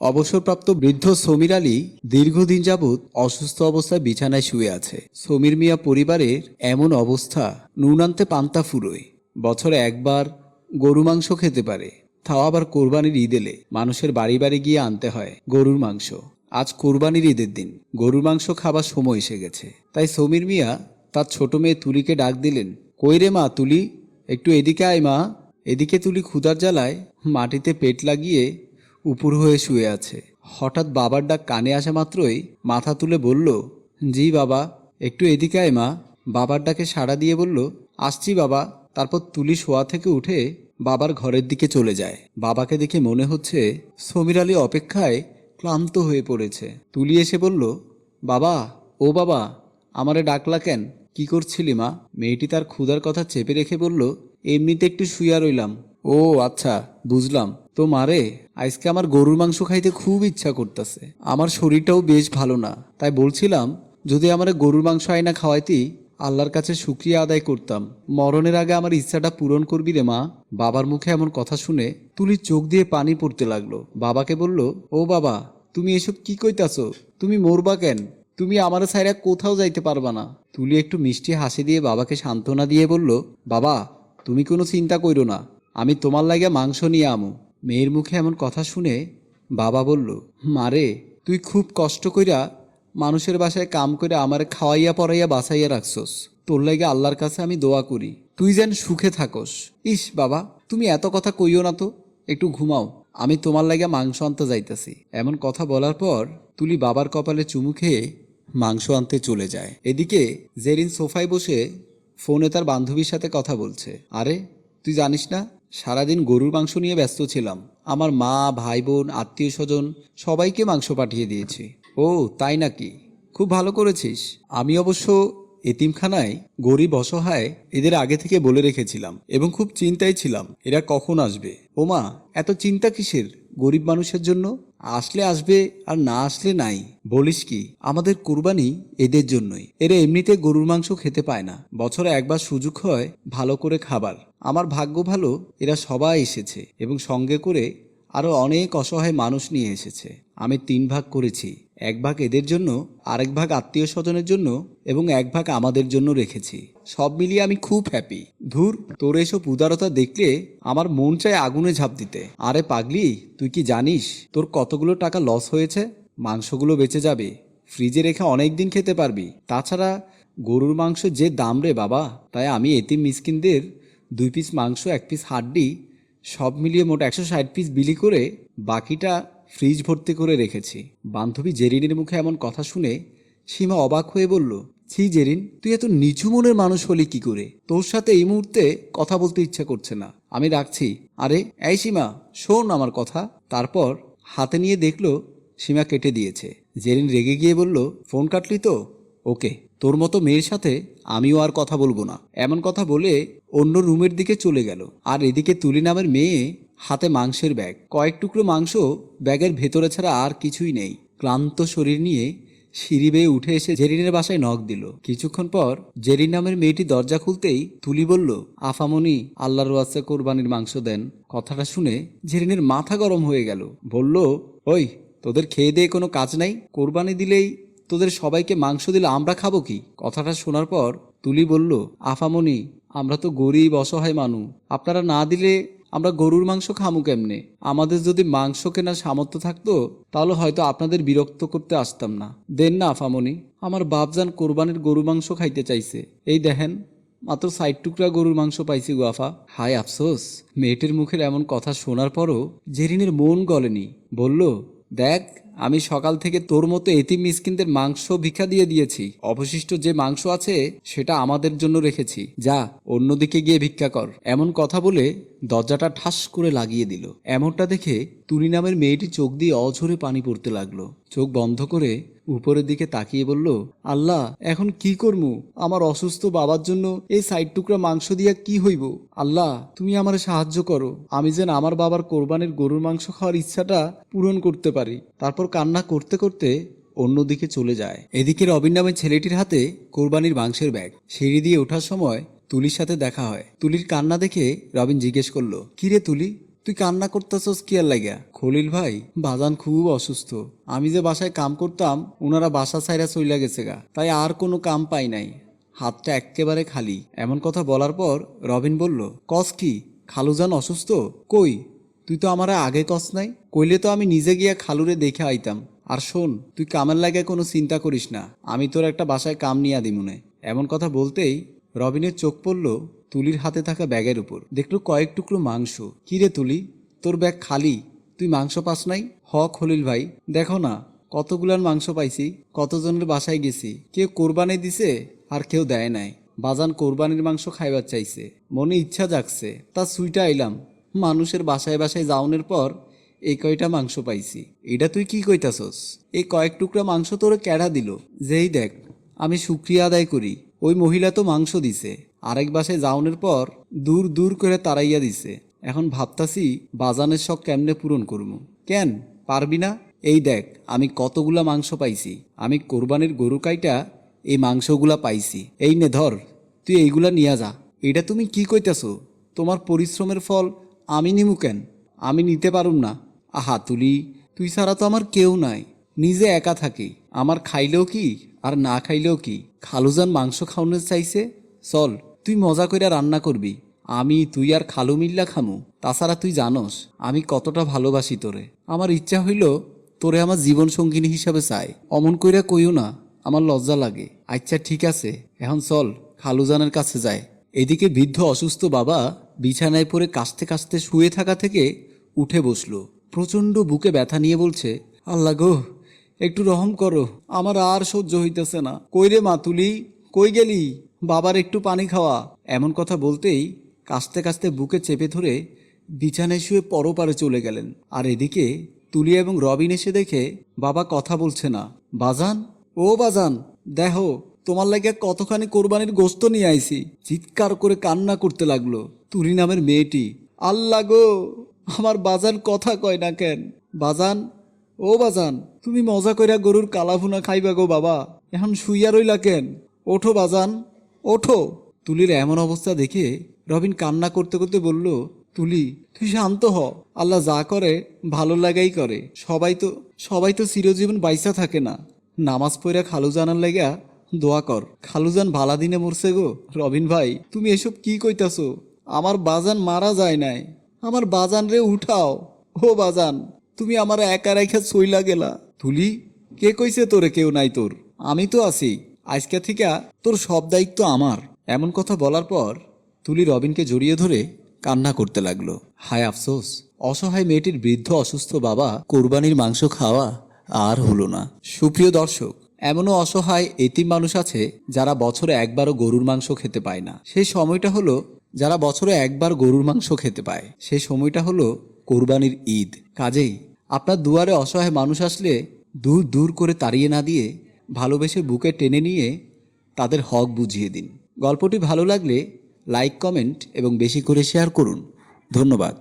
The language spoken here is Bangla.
অবসরপ্রাপ্ত বৃদ্ধ সমীর আলী দীর্ঘদিন যাবৎ অসুস্থ অবস্থায় বিছানায় শুয়ে আছে। সমীর মিয়া পরিবারের এমন অবস্থা নুন আনতে পান্তা ফুরোয়। বছরে একবার গরু মাংস খেতে পারে। তাও আবার কোরবানির ঈদ এলে মানুষের বাড়ি বাড়ি গিয়ে আনতে হয় গরুর মাংস। আজ কোরবানির ঈদের দিন। গরুর মাংস খাবার সময় এসে গেছে। তাই সমীর মিয়া তার ছোট মেয়ে তুলিকে ডাক দিলেন, কই রে মা তুলি? একটু এদিকে আয় মা। এদিকে তুলি ক্ষুধার জ্বালায় মাটিতে পেট লাগিয়ে উপুর হয়ে শুয়ে আছে। হঠাৎ বাবার ডাক কানে আসা মাত্রই মাথা তুলে বলল, জি বাবা, একটু এদিকে আয় মা। বাবার ডাকে সাড়া দিয়ে বলল, আসছি বাবা। তারপর তুলি শোয়া থেকে উঠে বাবার ঘরের দিকে চলে যায়। বাবাকে দেখে মনে হচ্ছে সমীর আলী অপেক্ষায় ক্লান্ত হয়ে পড়েছে। তুলি এসে বলল, বাবা, ও বাবা, আমারে ডাকলা কেন? কি করছিলি মা? মেয়েটি তার ক্ষুধার কথা চেপে রেখে বলল, এমনিতে একটু শুইয়া রইলাম। ও আচ্ছা বুঝলাম। তো মারে আজকে আমার গরুর মাংস খাইতে খুব ইচ্ছা করতেছে। আমার শরীরটাও বেশ ভালো না। তাই বলছিলাম, যদি আমার গরুর মাংস আয়না খাওয়াইতি, আল্লাহর কাছে শুক্রিয়া আদায় করতাম। মরণের আগে আমার ইচ্ছাটা পূরণ করবি রে মা। বাবার মুখে এমন কথা শুনে তুলি চোখ দিয়ে পানি পড়তে লাগল। বাবাকে বলল, ও বাবা, তুমি এসব কি কইতাছো? তুমি মরবা কেন? তুমি আমার সাইরা কোথাও যাইতে পারবা না। তুলি একটু মিষ্টি হাসি দিয়ে বাবাকে সান্ত্বনা দিয়ে বলল, বাবা, তুমি কোনো চিন্তা কইরো না। আমি তোমার লাগে মাংস নিয়ে আমু। মেয়ের মুখে এমন কথা শুনে বাবা বলল মারে তুই খুব কষ্ট কইরা মানুষের বাসায় কাম করে আমার খাওয়াইয়া পড়াইয়া বাঁচাইয়া রাখছস। তোর লাগে আল্লাহর কাছে আমি দোয়া করি। তুই যেন সুখে থাকস। ইস বাবা, তুমি এত কথা কইও না তো। একটু ঘুমাও। আমি তোমার লাগে মাংস আনতে যাইতাছি। এমন কথা বলার পর তুলি বাবার কপালে চুমু খেয়ে মাংস আনতে চলে যায়। এদিকে জেরিন সোফায় বসে ফোনে তার বান্ধবীর সাথে কথা বলছে। আরে, তুই জানিস না সারাদিন গরুর মাংস নিয়ে ব্যস্ত ছিলাম। আমার মা, ভাই বোন, আত্মীয় স্বজন সবাইকে মাংস পাঠিয়ে দিয়েছি। ও, তাই নাকি? খুব ভালো করেছিস। আমি অবশ্য এতিমখানায় গরিব অসহায় এদের আগে থেকে বলে রেখেছিলাম এবং খুব চিন্তায় ছিলাম, এরা কখন আসবে? ওমা, এত চিন্তা কিসের? গরিব মানুষের জন্য আসলে আসবে আর না আসলে নাই। বলিস কি, আমাদের কুরবানি এদের জন্যই। এরা এমনিতে গরুর মাংস খেতে পায় না। বছরে একবার সুযোগ হয় ভালো করে খাবার। আমার ভাগ্য ভালো, এরা সবাই এসেছে এবং সঙ্গে করে আরও অনেক অসহায় মানুষ নিয়ে এসেছে। আমি তিন ভাগ করেছি। এক ভাগ এদের জন্য, আরেক ভাগ আত্মীয় স্বজনের জন্য এবং এক ভাগ আমাদের জন্য রেখেছি। সব মিলিয়ে আমি খুব হ্যাপি ধুর, তোর এসব উদারতা দেখলে আমার মন চায় আগুনে ঝাঁপ দিতে। আরে পাগলি, তুই কি জানিস, তোর কতগুলো টাকা লস হয়েছে? মাংসগুলো বেঁচে যাবে। ফ্রিজে রেখে অনেক দিন খেতে পারবি। তাছাড়া, গরুর মাংস যে দাম রে বাবা, তাই আমি এতিম মিসকিনদের দুই পিস মাংস, এক পিস হাড্ডি, সব মিলিয়ে মোট একশো ষাট পিস বিলি করে বাকিটা ফ্রিজ ভর্তি করে রেখেছি। বান্ধবী জেরিনের মুখে এমন কথা শুনে সীমা অবাক হয়ে বলল, ছি জেরিন, তুই এত নিচু মনের মানুষ হলি কি করে? তোর সাথে এই মুহূর্তে কথা বলতে ইচ্ছা করছে না। আমি রাখছি। আরে, এই সীমা, শোন আমার কথা। তারপর হাতে নিয়ে দেখল সীমা কেটে দিয়েছে। জেরিন রেগে গিয়ে বলল, ফোন কাটলি তো? ওকে। তোর মতো মেয়ের সাথে আমিও আর কথা বলব না। এমন কথা বলে অন্য রুমের দিকে চলে গেল। আর এদিকে তুলি নামের মেয়ে হাতে মাংসের ব্যাগ। কয়েক টুকরো মাংস ব্যাগের ভেতরে ছাড়া আর কিছুই নেই। ক্লান্ত শরীর নিয়ে সিঁড়ি বেয়ে উঠে এসে জেরিনের বাসায় নখ দিল। কিছুক্ষণ পর জেরিন নামের মেয়েটি দরজা খুলতেই তুলি বলল, আফামনি, আল্লাহর ওয়াস্তে কোরবানির মাংস দেন। কথাটা শুনে জেরিনের মাথা গরম হয়ে গেল। বলল, ওই, তোদের খেয়ে দিয়ে কোনো কাজ নাই? কোরবানি দিলেই তোদের সবাইকে মাংস দিলে আমরা খাব কি? কথাটা শোনার পর তুলি বলল, আফামনি, আমরা তো গরিব, অসহায় মানুষ আপনারা না দিলে আমরা গরুর মাংস খামু কেমনে? আমাদের যদি মাংস কেনার সামর্থ্য থাকতো, তাহলে হয়তো আপনাদের বিরক্ত করতে আসতাম না। দেন না, আফামনি। আমার বাপজান কোরবানির গরু মাংস খাইতে চাইছে। এই দেখেন, মাত্র সাইড টুকরা গরুর মাংস পাইছি গুয়াফা হায় আফসোস! মেয়েটির মুখের এমন কথা শোনার পরও জেরিনের মন গলেনি। বলল, দেখ আমি সকাল থেকে তোর মতো এতিম মিসকিনদের মাংস ভিক্ষা দিয়ে দিয়েছি। অবশিষ্ট যে মাংস আছে, সেটা আমাদের জন্য রেখেছি। যা অন্যদিকে গিয়ে ভিক্ষা কর। এমন কথা বলে দরজাটা ঠাস করে লাগিয়ে দিল। এমনটা দেখে তুলি নামের মেয়েটি চোখ দিয়ে অঝরে পানি পড়তে লাগল। চোখ বন্ধ করে উপরের দিকে তাকিয়ে বলল, আল্লাহ, এখন কি করমু? আমার অসুস্থ বাবার জন্য এই সাইড টুকরা মাংস দিয়া কি হইব? আল্লাহ, তুমি আমার সাহায্য করো। আমি যেন আমার বাবার কোরবানির গরুর মাংস খাওয়ার ইচ্ছাটা পূরণ করতে পারি। তারপর কান্না করতে করতে অন্যদিকে চলে যায়। এদিকে রবিন নামের ছেলেটির হাতে কোরবানির মাংসের ব্যাগ। সিঁড়ি দিয়ে ওঠার সময় তুলির সাথে দেখা হয়। তুলির কান্না দেখে রবিন জিজ্ঞেস করল কিরে তুলি? তুই কান্না করতেছস কি আর লাগিয়া? খলিল ভাই, বাজান খুব অসুস্থ। আমি যে বাসায় কাম করতাম ওনারা বাসা ছাইরা চইলা গেছে গা। তাই আর কোনো কাম পাই নাই। হাতটা এক্কেবারে খালি। এমন কথা বলার পর রবিন বলল, কস কি? খালুজান অসুস্থ? কই? তুই তো আমার আগে কস নাই। কইলে তো আমি নিজে গিয়া খালুরে দেখে আইতাম। আর শোন, তুই কামের লাগে কোনো চিন্তা করিস না। আমি তোর একটা বাসায় কাম নিয়ে দিমুনে। এমন কথা বলতেই রবিনের চোখ পড়ল তুলির হাতে থাকা ব্যাগের উপর। দেখল কয়েক টুকরো মাংস। কিরে তুলি, তোর ব্যাগ খালি? তুই মাংস পাস নাই? হ খলিল ভাই, দেখো না কতগুলার মাংস পাইছি, কতজনের বাসায় গেছি। কেউ কোরবানি দিছে আর কেউ দেয় নাই। বাজান কোরবানির মাংস খাইবার চাইছে। মনে ইচ্ছা জাগছে। তা সুইটা আইলাম। মানুষের বাসায় বাসায় যাওনের পর এই কয়টা মাংস পাইছি। এটা তুই কি কইতাছস? এই কয়েক টুকরা মাংস তোর ক্যাড়া দিল? যেই দেখ, আমি শুক্রিয়া আদায় করি। ওই মহিলা তো মাংস দিছে। আরেক বাসায় যাওনের পর দূর দূর করে তাড়াইয়া দিছে। এখন ভাবতাছি বাজানের শখ কেমনে পূরণ করব। কেন? পারবি না? এই দেখ, আমি কতগুলা মাংস পাইছি। আমি কোরবানির গরু কাইটা এই মাংসগুলা পাইছি। এই নে ধর, তুই এইগুলা নিয়ে যা। এটা তুমি কি কইতাছো? তোমার পরিশ্রমের ফল আমি নিমু কেন? আমি নিতে পারুম না। আহা তুলি, তুই ছাড়া তো আমার কেউ নাই। নিজে একা থাকি। আমার খাইলেও কি, আর না খাইলেও কি? খালুজান মাংস খাওয়ানো চাইছে? চল, তুই মজা করে রান্না করবি। আমি, তুই আর খালু মিল্লা খামু। তাছাড়া তুই জানস, আমি কতটা ভালোবাসি তোরে। আমার ইচ্ছা হইল, তোরে আমার জীবন সঙ্গিনী হিসাবে চাই। অমন কইরা কইও না, আমার লজ্জা লাগে। আচ্ছা ঠিক আছে, এখন চল, খালুজানের কাছে যায় এদিকে বৃদ্ধ অসুস্থ বাবা বিছানায় পড়ে কাশতে কাশতে শুয়ে থাকা থেকে উঠে বসল। প্রচণ্ড বুকে ব্যথা নিয়ে বলছে, আল্লাহ গো একটু রহম করো, আমার আর সহ্য হইতেছে না। কই রে মাতুলি কই গেলি? বাবার একটু পানি খাওয়া। এমন কথা বলতেই কাশতে কাশতে বুকে চেপে ধরে বিছানায় শুয়ে পরপারে চলে গেলেন। আর এদিকে তুলি এবং রবিন এসে দেখে বাবা কথা বলছে না। বাজান? ও বাজান, দেখো, তোমার লাগে কতখানি কোরবানির গোস্ত নিয়ে আইছি। চিৎকার করে কান্না করতে লাগল তুলি নামের মেয়েটি। আল্লাহ গো, আমার বাজান কথা কয় না কেন? বাজান ও বাজান, তুমি মজা কইরা গরুর কালাভুনা খাইবা গো বাবা, এখন শুইয়া রইলা কেন? ওঠো বাজান, ওঠো। তুলির এমন অবস্থা দেখে রবিন কান্না করতে করতে বলল, তুলি, তুই শান্ত হ, আল্লাহ যা করে, ভালো লাগাই করে। সবাই তো সবাই তো চিরজীবন বাইসা থাকে না। নামাজ পড়া খালু জানার লাগা দোয়া কর। খালুজান ভালা দিনে মরছে গো। রবিন ভাই, তুমি এসব কি কইতাছো? আমার বাজান মারা যায় নাই। আমার বাজান রে উঠাও। ও বাজান তুমি আমার একা রেখা সইলা গেলা। তুলি কে কইছে তোরে কেউ নাই তোর? আমি তো আছি। আজকে থেকে তোর সব দায়িত্ব আমার। এমন কথা বলার পর তুলি রবিনকে জড়িয়ে ধরে কান্না করতে লাগল। হায় আফসোস, অসহায় মেয়েটির বৃদ্ধ অসুস্থ বাবা কোরবানির মাংস খাওয়া আর হলো না। সুপ্রিয় দর্শক, এমনও অসহায় এতিম মানুষ আছে যারা বছরে একবারও গরুর মাংস খেতে পায় না। সেই সময়টা হলো যারা বছরে একবার গরুর মাংস খেতে পায়। সেই সময়টা হলো কোরবানির ঈদ। কাজেই আপনার দুয়ারে অসহায় মানুষ আসলে দূর দূর করে তাড়িয়ে না দিয়ে ভালোবেসে বুকে টেনে নিয়ে তাদের হক বুঝিয়ে দিন। গল্পটি ভালো লাগলে লাইক, কমেন্ট এবং বেশি করে শেয়ার করুন। ধন্যবাদ।